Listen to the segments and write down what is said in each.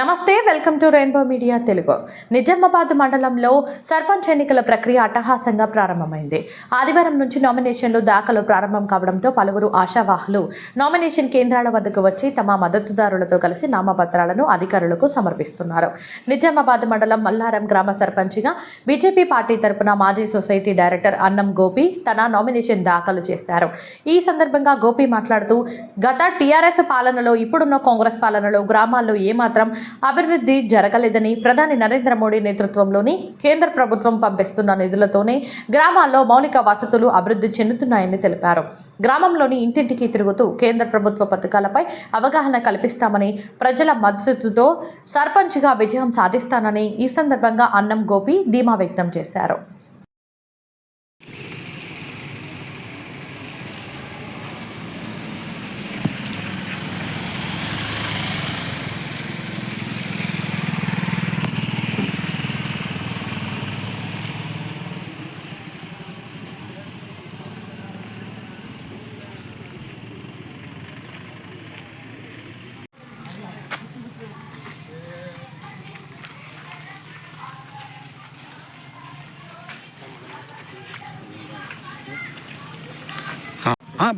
నమస్తే welcome to rainbow media Telugu. Nizamabad మండలంలో సర్పంచ్ ఎన్నికల ప్రక్రియ అట్టహాసంగా ప్రారంభమైంది. ఆదివారం నుంచి నామినేషన్లు దాఖలు ప్రారంభం కావడంతో పలువురు ఆశావాహులు నామినేషన్ కేంద్రాల వద్దకు వచ్చి తమ మద్దతుదారులతో కలిసి నామపత్రాలను అధికారులకు సమర్పిస్తున్నారు. నిజామాబాద్ మండలం మల్లారం గ్రామ సర్పంచ్గా బీజేపీ పార్టీ తరపున మాజీ సొసైటీ డైరెక్టర్ అన్నం గోపి తన నామినేషన్ దాఖలు చేశారు. ఈ సందర్భంగా గోపి మాట్లాడుతూ గత టీఆర్ఎస్ పాలనలో ఇప్పుడున్న కాంగ్రెస్ పాలనలో గ్రామాల్లో ఏమాత్రం అభివృద్ధి జరగలేదని ప్రధాని నరేంద్ర మోడీ నేతృత్వంలోని కేంద్ర ప్రభుత్వం పంపిస్తున్న నిధులతోనే గ్రామాల్లో మౌలిక వసతులు అభివృద్ధి చెందుతున్నాయని తెలిపారు. గ్రామంలోని ఇంటింటికి తిరుగుతూ కేంద్ర ప్రభుత్వ పథకాలపై అవగాహన కల్పిస్తామని ప్రజల మద్దతుతో సర్పంచ్గా విజయం సాధిస్తానని ఈ సందర్భంగా అన్నం గోపి ధీమా వ్యక్తం చేశారు.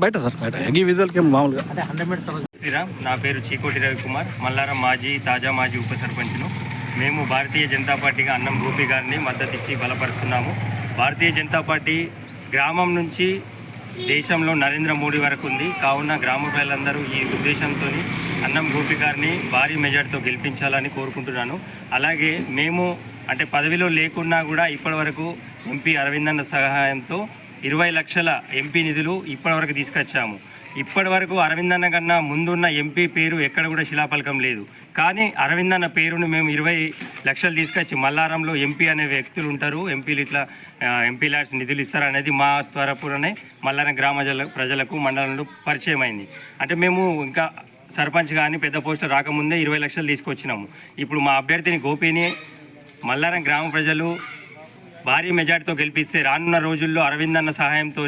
బయట సార్ బయట. ఈ విజువల్కి మామూలుగా. శ్రీరామ్ నా పేరు చీకోటి రవికుమార్ మల్లారం మాజీ తాజా మాజీ ఉప సర్పంచ్ను. మేము భారతీయ జనతా పార్టీగా అన్నం గోపి గారిని మద్దతు ఇచ్చి బలపరుస్తున్నాము. భారతీయ జనతా పార్టీ గ్రామం నుంచి దేశంలో నరేంద్ర మోడీ వరకు ఉంది. కావున గ్రామ ప్రజలందరూ ఈ ఉద్దేశంతో అన్నం గోపి గారిని భారీ మెజార్టీతో గెలిపించాలని కోరుకుంటున్నాను. అలాగే మేము అంటే పదవిలో లేకున్నా కూడా ఇప్పటివరకు ఎంపీ అరవిందన్న సహాయంతో ఇరవై లక్షల ఎంపీ నిధులు ఇప్పటివరకు తీసుకొచ్చాము. ఇప్పటి వరకు అరవిందన్న కన్నా ముందున్న ఎంపీ పేరు ఎక్కడ కూడా శిలాఫలకం లేదు. కానీ అరవిందన్న పేరును మేము ఇరవై లక్షలు తీసుకొచ్చి మల్లారంలో ఎంపీ అనే వ్యక్తులు ఉంటారు. ఎంపీలు ఇట్లా ఎంపీ ల్యాడ్స్ నిధులు ఇస్తారు అనేది మా త్వరపురనే మల్లారం గ్రామ జల- ప్రజలకు మండలంలో పరిచయం అయింది. అంటే మేము ఇంకా సర్పంచ్ కానీ పెద్ద పోస్టర్ రాకముందే ఇరవై లక్షలు తీసుకొచ్చినాము. ఇప్పుడు మా అభ్యర్థిని గోపిని మల్లారం గ్రామ ప్రజలు భారీ మెజార్టీతో గెలిపిస్తే రానున్న రోజుల్లో అరవింద్ అన్న సహాయంతో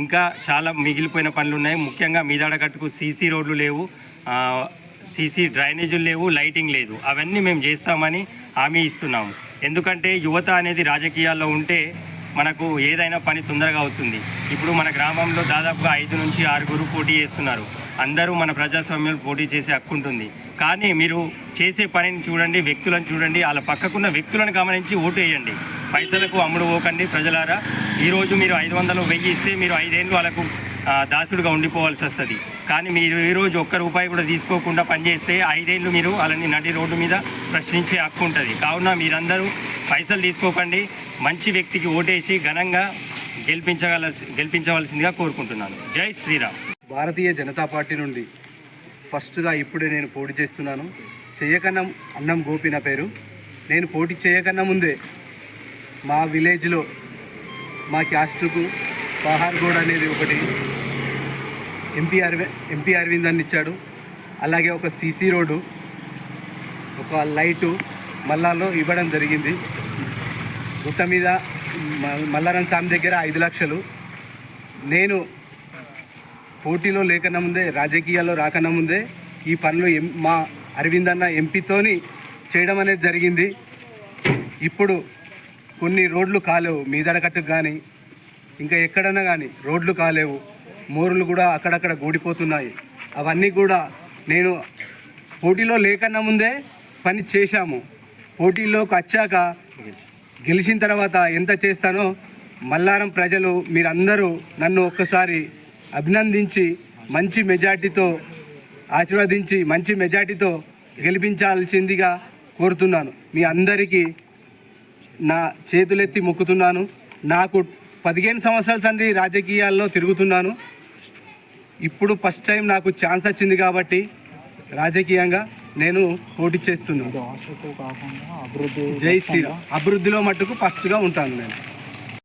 ఇంకా చాలా మిగిలిపోయిన పనులు ఉన్నాయి ముఖ్యంగా మీదాడ కట్టుకు సీసీ రోడ్లు లేవు సీసీ డ్రైనేజీలు లేవు లైటింగ్ లేదు. అవన్నీ మేము చేస్తామని హామీ ఇస్తున్నాము. ఎందుకంటే యువత అనేది రాజకీయాల్లో ఉంటే మనకు ఏదైనా పని తొందరగా అవుతుంది. ఇప్పుడు మన గ్రామంలో దాదాపుగా ఐదు నుంచి ఆరుగురు పోటీ చేస్తున్నారు. అందరూ మన ప్రజాస్వామ్యంలో పోటీ చేసే హక్కు ఉంటుంది. కానీ మీరు చేసే పనిని చూడండి వ్యక్తులను చూడండి వాళ్ళ పక్కకున్న వ్యక్తులను గమనించి ఓటు వేయండి. పైసలకు అమ్ముడు పోకండి ప్రజలారా. ఈరోజు మీరు ఐదు వందలు వెయ్యి ఇస్తే మీరు ఐదేళ్ళు వాళ్ళకు దాసుడుగా ఉండిపోవాల్సి వస్తుంది. కానీ మీరు ఈరోజు ఒక్క రూపాయి కూడా తీసుకోకుండా పనిచేస్తే ఐదేళ్ళు మీరు వాళ్ళని నడి రోడ్డు మీద ప్రశ్నించే హక్కు ఉంటుంది. కావున మీరందరూ పైసలు తీసుకోకండి. మంచి వ్యక్తికి ఓటేసి ఘనంగా గెలిపించగల గెలిపించవలసిందిగా కోరుకుంటున్నాను. జై శ్రీరామ్. భారతీయ జనతా పార్టీ నుండి ఫస్ట్గా ఇప్పుడే నేను పోటీ చేస్తున్నాను. చేయకన్నా అన్నం గోపి నా పేరు. నేను పోటీ చేయకన్నా ముందే మా విలేజ్లో మా క్యాస్ట్కు పహార్గోడ్ అనేది ఒకటి ఎంపీ అరవి ఎంపీ అరవింద్ అని ఇచ్చాడు. అలాగే ఒక సీసీ రోడ్డు ఒక లైటు మల్లాలో ఇవ్వడం జరిగింది. గుట్ట మీద మ- మల్లారం స్వామి దగ్గర ఐదు లక్షలు. నేను పోటీలో లేకన్నా ముందే రాజకీయాల్లో రాకన్నా ముందే ఈ పనులు ఎం- మా అరవింద్ అన్న ఎంపీతోని చేయడం అనేది జరిగింది. ఇప్పుడు కొన్ని రోడ్లు కాలేవు. మీదడకట్టుకు కానీ ఇంకా ఎక్కడన్నా కానీ రోడ్లు కాలేవు. మోరులు కూడా అక్కడక్కడ గూడిపోతున్నాయి. అవన్నీ కూడా నేను పోటీలో లేకన్నా ముందే పని చేశాము. పోటీలోకి వచ్చాక గెలిచిన తర్వాత ఎంత చేస్తానో మల్లారం ప్రజలు మీరందరూ నన్ను ఒక్కసారి అభినందించి మంచి మెజార్టీతో ఆశీర్వదించి మంచి మెజార్టీతో గెలిపించాల్సిందిగా కోరుతున్నాను. మీ అందరికీ నా చేతులెత్తి మొక్కుతున్నాను. నాకు పదిహేను సంవత్సరాల సంది రాజకీయాల్లో తిరుగుతున్నాను. ఇప్పుడు ఫస్ట్ టైం నాకు ఛాన్స్ వచ్చింది కాబట్టి రాజకీయంగా నేను పోటీ చేస్తున్నాను. జై శ్రీరామ్. అభివృద్ధిలో మట్టుకు ఫస్ట్గా ఉంటాను నేను.